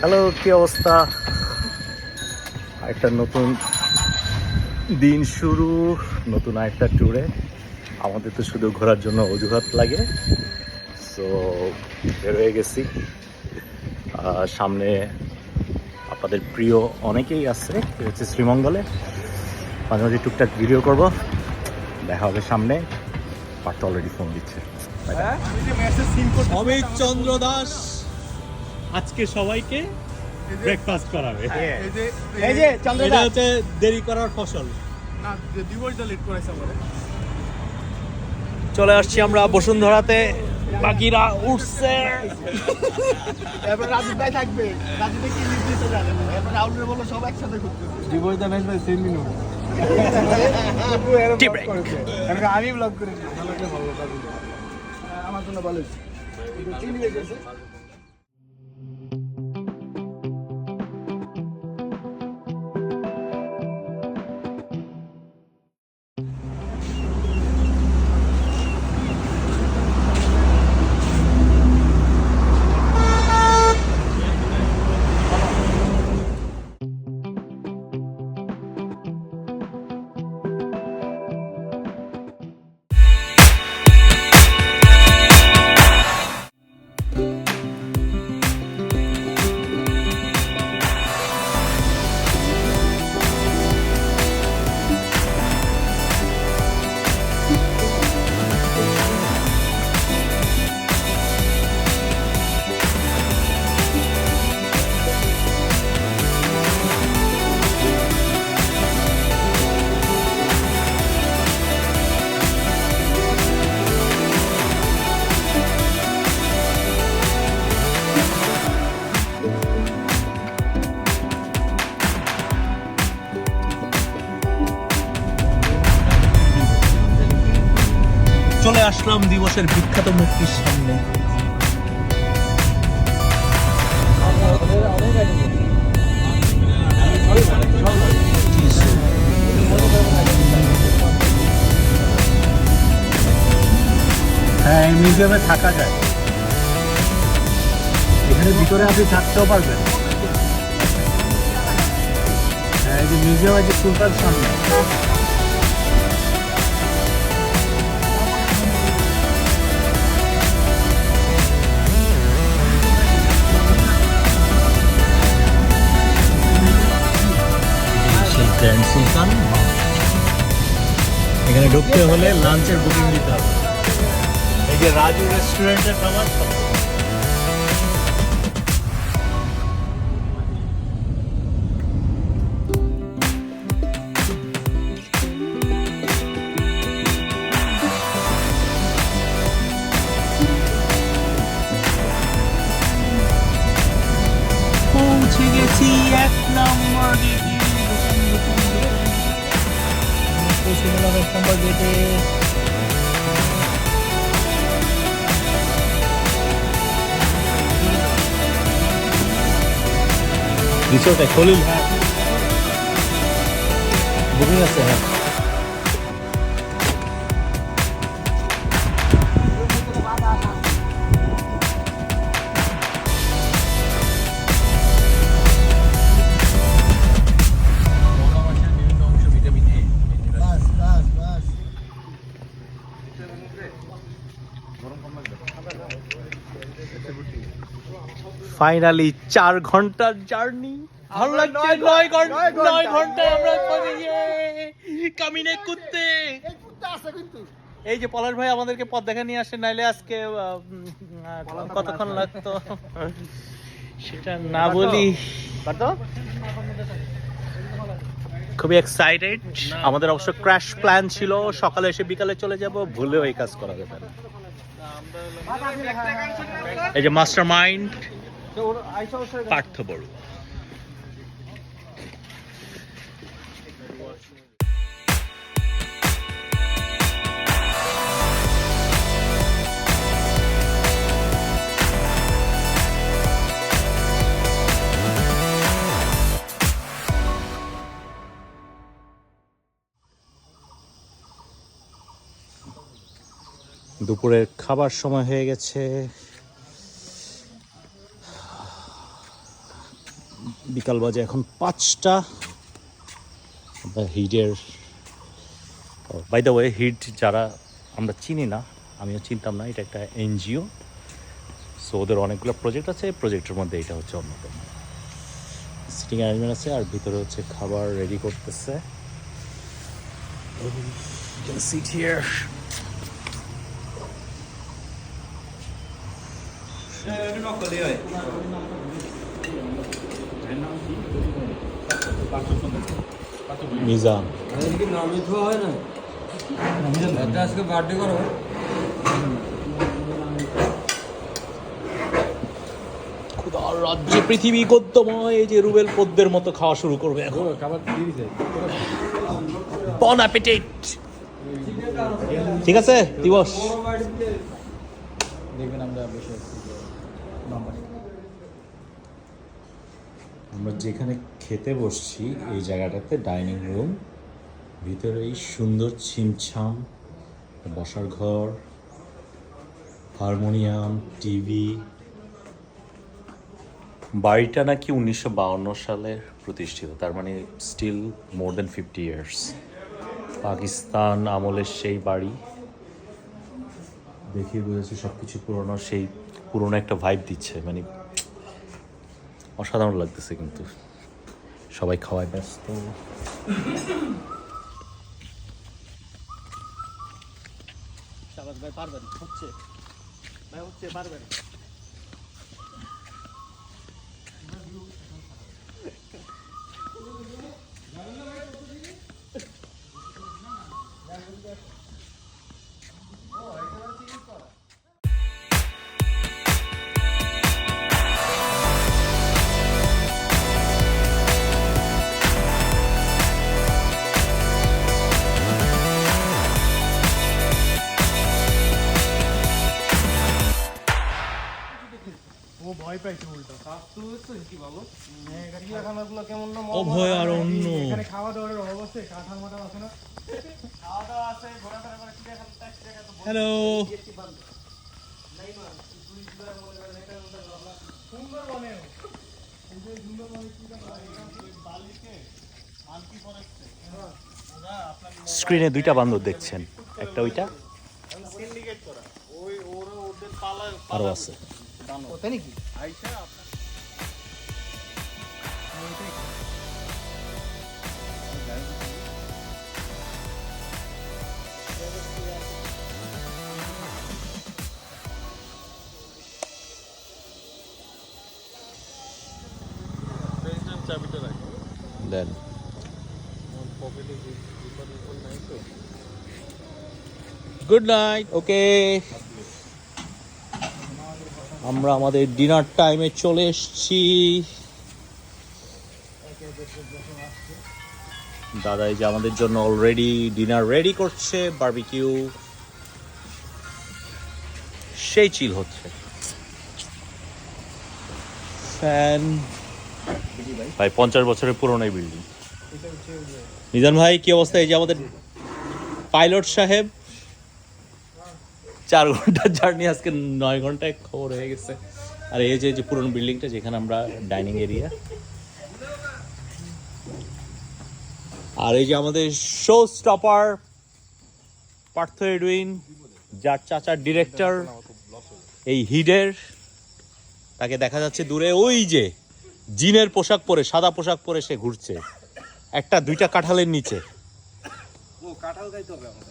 Hello কি অবস্থা? একটা নতুন দিন শুরু নতুন একটা ট্যুরে আমাদের তো শুধু ঘোরার জন্য অজুহাত লাগে। সো বের হয়ে গেছি। সামনে আপনাদের প্রিয় অনেকেই আছে হচ্ছে শ্রীমঙ্গলে। মাঝে মাঝে টুকটাক ভিডিও করব। দেখা হবে সামনে। পার্থ অলরেডি ফোন দিচ্ছে। অমিত চন্দ্র দাস। আজকে সবাইকে ব্রেকফাস্ট করাবে। এই যে চন্দ্র এটা হচ্ছে দেরি করার ফসল। না দিবসটা লেট করেছে আমাদের। চলে আসছি আমরা বসুন্ধরাতে। বাকিরা উঠছে। এবার রাজীব ভাই থাকবে। রাজীব কি নির্দিষ্ট জানে না। এবার রাহুলের বলো সব একসাথে ঘুরতে দিবসটা ম্যাচ ভাই সেম মিনিট আমি ব্লগ করেছি ভালো করে ভালো আমার জন্য ভালো চলে আসলাম দিবসের বিখ্যাত মূর্তির সামনে। হ্যাঁ এই মিউজিয়ামে থাকা যায়। এখানে ভিতরে আপনি থাকতেও পারবেন। হ্যাঁ এই যে মিউজিয়াম আছে, সুলতান সামনে। সুলতান। এখানে ঢুকতে হলে লাঞ্চের বুকিং দিতে হবে। এই যে রাজু রেস্টুরেন্টের খাবার পৌঁছে গেলাম এক নম্বর গেটে। রিসোর্টে খলিল হ্যাঁ। বুকিং আছে হ্যাঁ। ফাইনালি চার ঘণ্টার জার্নি। ভালো লাগছে। নয় ঘণ্টা নয় ঘন্টায় আমরা পৌঁছে কামিনে কুত্তে। এই যে পলাশ ভাই আমাদেরকে পথ দেখা নিয়ে আসে নাইলে আজকে কতক্ষণ লাগতো? সেটা না বলি। খুবই এক্সাইটেড আমাদের অবশ্য ক্র্যাশ প্ল্যান ছিল। সকালে এসে বিকালে চলে যাব। ভুলেও এই কাজ করা যাবে না এই যে মাস্টার মাইন্ড পার্থ বড়ুয়া দুপুরের খাবার সময় হয়ে গেছে। বিকাল বাজে এখন পাঁচটা। হিটের বাই দ্য ওয়ে হিট যারা আমরা চিনি না, আমিও চিনতাম না, এটা একটা এনজিও। সো ওদের অনেকগুলো প্রজেক্ট আছে প্রজেক্টের মধ্যে এটা হচ্ছে অন্যতম। সিটিং অ্যারেঞ্জমেন্ট আছে, আর ভিতরে হচ্ছে খাবার রেডি করতেছে। You can মিজান আজকে নামে ধোয়া হয় না একটা আজকে বার্থডে করো খুদার রাজ্যে পৃথিবী গদ্যময় এই যে রুবেল পদ্মের মতো খাওয়া শুরু করবে এখন। বন অ্যাপিটেট ঠিক আছে দিবস। দেখবেন আমরা বসে আছি আমরা যেখানে খেতে বসছি এই জায়গাটাতে ডাইনিং রুম ভিতরে এই সুন্দর ছিমছাম বসার ঘর হারমোনিয়াম টিভি। বাড়িটা নাকি উনিশশো বাউন্ন সালে প্রতিষ্ঠিত তার মানে still more than fifty years Pakistan আমলের সেই বাড়ি। দেখিয়ে বুঝেছি সব কিছু পুরনো সেই পুরনো একটা ভাইব দিচ্ছে মানে অসাধারণ লাগতেছে কিন্তু। সবাই খাওয়ায় ব্যস্ত। ভাই পারবেন হচ্ছে। ভাই হচ্ছে পারবেন। অভয় আর অন্য। এখানে খাওয়া দাওয়ার অভাব আছে কাঁঠাল মাঠাল আছে না? খাওয়া দাওয়া আছে ঘোরাফেরা করে চিড়িয়াখানা চিড়িয়াখানা তো হ্যালো সুন্দরবনে স্ক্রিনে দুইটা বান্দর দেখছেন। একটা ওইটা। সিন্ডিকেট করা। ওই ওরা ওদের আছে। চাবিটা রাখো দেন। গুড নাইট ওকে আমরা আমাদের ডিনার টাইমে চলে এসেছি। দাদা এই যে আমাদের জন্য অলরেডি ডিনার রেডি করছে বারবিকিউ সেই চিল হচ্ছে। ফ্যান ভাই পঞ্চাশ বছরের পুরনো এই বিল্ডিং নিজান ভাই কি অবস্থা? এই যে আমাদের পাইলট সাহেব চার ঘণ্টার জার্নি আজকে নয় ঘন্টায় খবর হয়ে গেছে। আর এই যে যে পুরনো বিল্ডিংটা যেখানে আমরা ডাইনিং এরিয়া আর এই যে আমাদের শো স্টপার পার্থ এডুইন যার চাচার ডিরেক্টর এই হিডের তাকে দেখা যাচ্ছে দূরে। ওই যে জিনের পোশাক পরে সাদা পোশাক পরে সে ঘুরছে। একটা দুইটা কাঁঠালের নিচে।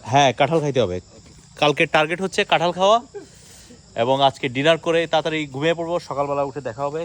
হ্যাঁ কাঁঠাল খাইতে হবে। কালকে টার্গেট হচ্ছে কাঁঠাল খাওয়া। এবং আজকে ডিনার করে তাড়াতাড়ি ঘুমিয়ে পড়ব। সকালবেলা উঠে দেখা হবে।